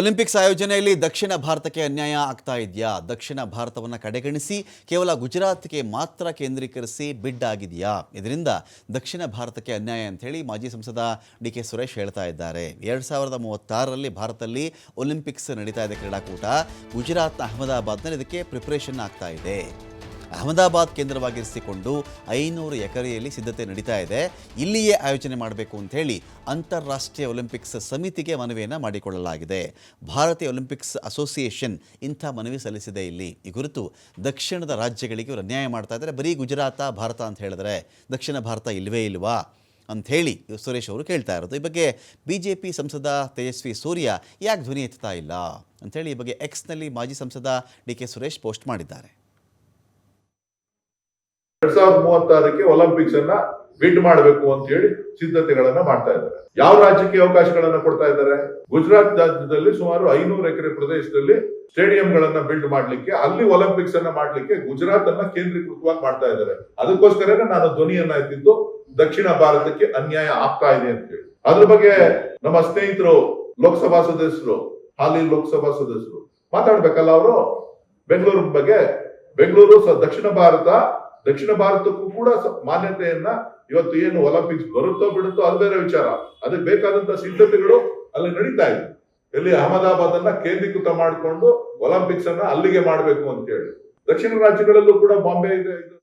Olympics ಆಯೋಜನೆಯಲ್ಲಿ ದಕ್ಷಿಣ ಭಾರತಕ್ಕೆ ಅನ್ಯಾಯ ಆಗ್ತಾ ಇದೆಯಾ? ದಕ್ಷಿಣ ಭಾರತವನ್ನು ಕಡೆಗಣಿಸಿ, ಕೇವಲ ಗುಜರಾತ್ಗೆ ಮಾತ್ರ ಕೇಂದ್ರೀಕರಿಸಿ ಬಿಡ್ ಆಗಿದೆಯಾ? ಇದರಿಂದ ದಕ್ಷಿಣ ಭಾರತಕ್ಕೆ ಅನ್ಯಾಯ ಅಂತ ಹೇಳಿ ಮಾಜಿ ಸಂಸದ ಡಿ ಕೆ ಸುರೇಶ್ ಹೇಳ್ತಾ ಇದ್ದಾರೆ. ಎರಡು ಸಾವಿರದ ಮೂವತ್ತಾರರಲ್ಲಿ ಭಾರತದಲ್ಲಿ ಒಲಿಂಪಿಕ್ಸ್ ನಡೀತಾ ಇದೆ ಕ್ರೀಡಾಕೂಟ. ಗುಜರಾತ್ನ ಅಹಮದಾಬಾದ್ನಲ್ಲಿ ಇದಕ್ಕೆ ಪ್ರಿಪರೇಷನ್ ಆಗ್ತಾ ಇದೆ. ಅಹಮದಾಬಾದ್ ಕೇಂದ್ರವಾಗಿರಿಸಿಕೊಂಡು ಐನೂರು ಎಕರೆಯಲ್ಲಿ ಸಿದ್ಧತೆ ನಡೀತಾ ಇದೆ. ಇಲ್ಲಿಯೇ ಆಯೋಜನೆ ಮಾಡಬೇಕು ಅಂತ ಹೇಳಿ ಅಂತಾರಾಷ್ಟ್ರೀಯ ಒಲಿಂಪಿಕ್ಸ್ ಸಮಿತಿಗೆ ಮನವಿಯನ್ನು ಮಾಡಿಕೊಳ್ಳಲಾಗಿದೆ. ಭಾರತೀಯ ಒಲಿಂಪಿಕ್ಸ್ ಅಸೋಸಿಯೇಷನ್ ಇಂಥ ಮನವಿ ಸಲ್ಲಿಸಿದೆ ಇಲ್ಲಿ. ಈ ಕುರಿತು ದಕ್ಷಿಣದ ರಾಜ್ಯಗಳಿಗೆ ಇವರು ಅನ್ಯಾಯ ಮಾಡ್ತಾ ಇದ್ದಾರೆ. ಬರೀ ಗುಜರಾತ, ಭಾರತ ಅಂತ ಹೇಳಿದ್ರೆ ದಕ್ಷಿಣ ಭಾರತ ಇಲ್ಲವೇ ಇಲ್ವಾ ಅಂಥೇಳಿ ಸುರೇಶ್ ಅವರು ಕೇಳ್ತಾ ಇರೋದು. ಈ ಬಗ್ಗೆ ಬಿ ಜೆ ಪಿ ಸಂಸದ ತೇಜಸ್ವಿ ಸೂರ್ಯ ಯಾಕೆ ಧ್ವನಿ ಎತ್ತಾ ಇಲ್ಲ ಅಂಥೇಳಿ ಈ ಬಗ್ಗೆ ಎಕ್ಸ್ನಲ್ಲಿ ಮಾಜಿ ಸಂಸದ ಡಿ ಕೆ ಸುರೇಶ್ ಪೋಸ್ಟ್ ಮಾಡಿದ್ದಾರೆ. ಎರಡ್ ಸಾವಿರದ ಮೂವತ್ತಾರಕ್ಕೆ ಒಲಿಂಪಿಕ್ಸ್ ಅನ್ನ ಬಿಡ್ ಮಾಡಬೇಕು ಅಂತ ಹೇಳಿ ಸಿದ್ಧತೆಗಳನ್ನ ಮಾಡ್ತಾ ಇದ್ದಾರೆ. ಯಾವ ರಾಜ್ಯಕ್ಕೆ ಅವಕಾಶಗಳನ್ನ ಕೊಡ್ತಾ ಇದ್ದಾರೆ? ಗುಜರಾತ್ ರಾಜ್ಯದಲ್ಲಿ ಸುಮಾರು ಐನೂರು ಎಕರೆ ಪ್ರದೇಶದಲ್ಲಿ ಸ್ಟೇಡಿಯಂಗಳನ್ನ ಬಿಲ್ಡ್ ಮಾಡ್ಲಿಕ್ಕೆ, ಅಲ್ಲಿ ಒಲಿಂಪಿಕ್ಸ್ ಅನ್ನ ಮಾಡ್ಲಿಕ್ಕೆ ಗುಜರಾತ್ ಅನ್ನ ಕೇಂದ್ರೀಕೃತವಾಗಿ ಮಾಡ್ತಾ ಇದ್ದಾರೆ. ಅದಕ್ಕೋಸ್ಕರನೇ ನಾನು ಧ್ವನಿಯನ್ನ ಎತ್ತಿದ್ದು, ದಕ್ಷಿಣ ಭಾರತಕ್ಕೆ ಅನ್ಯಾಯ ಆಗ್ತಾ ಇದೆ ಅಂತ ಹೇಳಿ. ಅದ್ರ ಬಗ್ಗೆ ನಮ್ಮ ಸ್ನೇಹಿತರು, ಲೋಕಸಭಾ ಸದಸ್ಯರು, ಹಾಲಿ ಲೋಕಸಭಾ ಸದಸ್ಯರು ಮಾತಾಡ್ಬೇಕಲ್ಲ ಅವರು? ಬೆಂಗಳೂರು ಬಗ್ಗೆ, ಬೆಂಗಳೂರು ದಕ್ಷಿಣ ಭಾರತ ದಕ್ಷಿಣ ಭಾರತಕ್ಕೂ ಕೂಡ ಮಾನ್ಯತೆಯನ್ನ ಇವತ್ತು ಏನು ಒಲಿಂಪಿಕ್ಸ್ ಬರುತ್ತೋ ಬಿಡುತ್ತೋ ಅದು ಬೇರೆ ವಿಚಾರ. ಅದಕ್ಕೆ ಬೇಕಾದಂತ ಸಿದ್ಧತೆಗಳು ಅಲ್ಲಿ ನಡೀತಾ ಇದೆ. ಇಲ್ಲಿ ಅಹಮದಾಬಾದ್ ಅನ್ನ ಕೇಂದ್ರೀಕೃತ ಮಾಡಿಕೊಂಡು ಒಲಿಂಪಿಕ್ಸ್ ಅನ್ನ ಅಲ್ಲಿಗೆ ಮಾಡಬೇಕು ಅಂತ ಹೇಳಿ ದಕ್ಷಿಣ ರಾಜ್ಯಗಳಲ್ಲೂ ಕೂಡ ಬಾಂಬೆ ಇದೆ, ಇದು